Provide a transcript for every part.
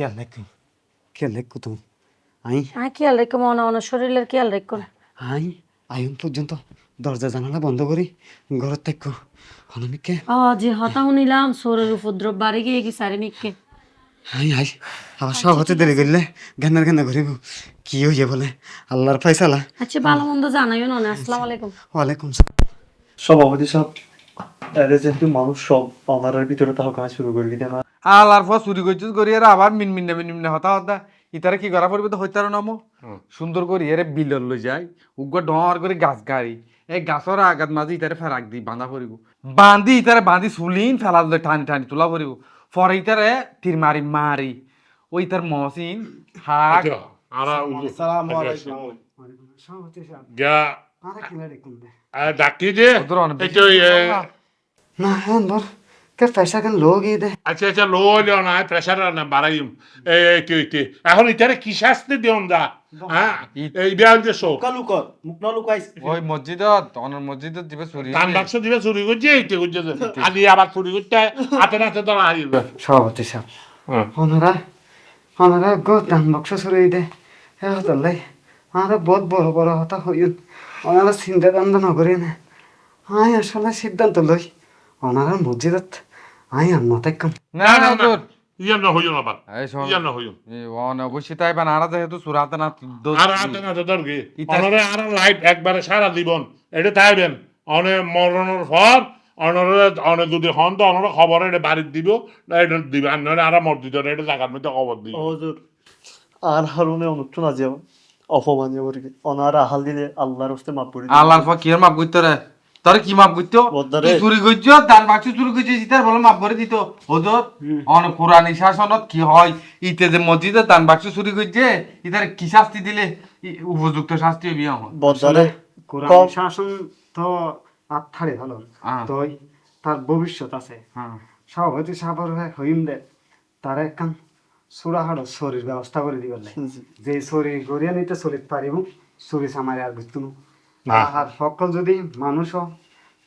খেয়াল রাখো খেয়াল রাখো তুমি। আই। হ্যাঁ খেয়াল রেখো মনে মনে শরীরের খেয়াল রেখো। আই আইন পর্যন্ত দরজা জানালা বন্ধ করি ঘরের থাকো। অনামিককে ও যে হতা শুনিলাম শরীর উপদ্রব বাড়ি গিয়ে কি সারি মিককে আই আই আবার সব হতে দেরি করলে গান্নার গান্না করিব। কি হইয়া বলে? আল্লাহর ফাইসালা আচ্ছা ভালো মন্দ জানাইও না আসসালামু আলাইকুম। ওয়ালাইকুম সালাম। সভাপতি সাহেব এরা যেহেতু মানুষ সব আমার ভিতরে তাহ কাজ শুরু করে দিতে না আলার পর চুরি করছিস করি এরা আবার মিন মিন মিন মিন হতা হতা। ইতারে কি করা পড়বে তো হইতার নামো সুন্দর করি এরে বিলর লই যাই। উগ্র ডর করে গাছ গাড়ি। এই গাছর আগাত মাঝে ইতারে ফেরাক দি বাঁধা পড়িব। বান্ধি ইতারে বাঁধি সুলিন ফেলা দিলে টানি টানি তোলা পড়িব। পরে ইতারে তীর মারি মারি। ওই তার মহসিন হাক। খেলা রেখুন ডাকি যে ওদের অনেক এই তো এ, না হ্যাঁ পয়সা কেন লোক দে আচ্ছা আচ্ছা লো হইলেও না প্রেশার না বাড়াইম এই কি এখন ইতারে কি শাস্তি দিওম দা হ্যাঁ এই বিয়ান যে শো লুকর মুখ না লুকাইস ওই মসজিদত অনের মসজিদত দিবে চুরি কান বাক্স দিবে চুরি করছে এইতে করছে আলি আবার চুরি করতে হাতে নাতে ধরা হারিয়ে সভাপতি সাহেব ওনারা ওনারা গো দান বক্স সরাই দে হে হতলাই ওনারা বহুত বড় বড় হতা হইন ওনারা চিন্তা দান্দা নকরি না আই আসলে সিদ্ধান্ত লই ওনারা মসজিদত আই আর মাথায় কম না না তোর ইয়ান না হইও এই শোন। ইয়ান না হইও অন অবশ্যই তাই বা নারা যেহেতু সুরাতে না আর অনরে আর লাইট একবারে সারা জীবন এটা তাইবেন অনে মরণের পর অনরে অনে যদি হন তো অনরে খবর এটা বাড়ির দিব এটা দিবে। আর নইলে আর মসজিদ এটা জায়গার মধ্যে খবর দিব হজুর আর হারুনে অনুচ্ছ না যাও অপমান যাব কি অনার আহাল দিলে আল্লাহর হস্তে মাপ পড়ি আল্লাহর পর কি মাপ করতে রে? তোর কি মাপ করতো? তুই চুরি করছ? বাক্স চুরি ইতার বলে মাপ করে দিত। ওদের অন কোরআনী শাসনত কি হয়? ইতে যে মসজিদে বাক্স চুরি করছে ইতার কি শাস্তি দিলে? উপযুক্ত শাস্তি হবি আমার কোরআন শাসন তো আত্মারে ভালো। তই তার ভবিষ্যৎ আছে। হ্যাঁ। সভাপতি সাহেবের হইম দে তার একখান সুরাহাড় শরীর ব্যবস্থা করে দিবার যে শরীর গড়িয়া নিতে চলিত পারিব চুরি সামারি আর বুঝতুম না। আর সকল যদি মানুষ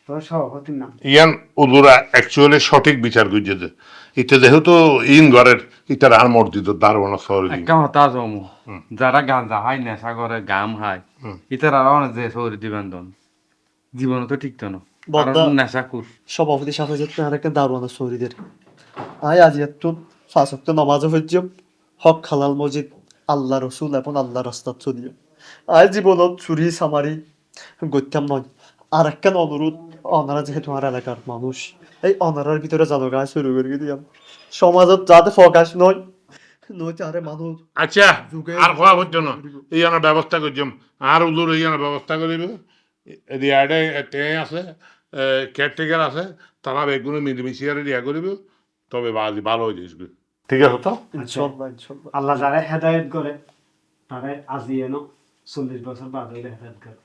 তো সভাপতির নাম। ইয়ান উদুরা অ্যাকচুয়ালি সঠিক বিচার করছে যে ইতে যেহেতু ইন ঘরের ইতার আর মসজিদ দারোয়ানা শহর একটা হতা জমু যারা গাঁজা হাই নেশা করে গাম হাই ইতার আর অনেক যে দিবেন দন জীবন তো ঠিক তো না। নেশা কুর সভাপতি সাহেব যেতে আর একটা দারুণ শরীরের আয় আজ একটু ফাঁসক্ত নমাজও হইজ হক খালাল মসজিদ আল্লাহ রসুল এবং আল্লাহ রাস্তাত চলিও আয় জীবনত চুরি সামারি। গত্যাম নয় আর একখান অনুরোধ অনারা যেহেতু আমার এলাকার মানুষ এই অনারার ভিতরে জনগায় শুরু করে দিয়াম সমাজত যাতে ফকাশ নয় মানুষ আচ্ছা আর খোয়া হচ্ছে না ইয়ানোর ব্যবস্থা করছম আর উদুর ইয়ানোর ব্যবস্থা করিব রিয়াডে টে আছে কেয়ারটেকার আছে তারা বেগুলো মিলিমিশিয়ারে রিয়া করিব তবে বাজি ভালো হয়ে যাইবে ঠিক আছে তো আল্লাহ যারা হেদায়ত করে তারা আজি এনো চল্লিশ বছর বাদ হইলে হেদায়ত করে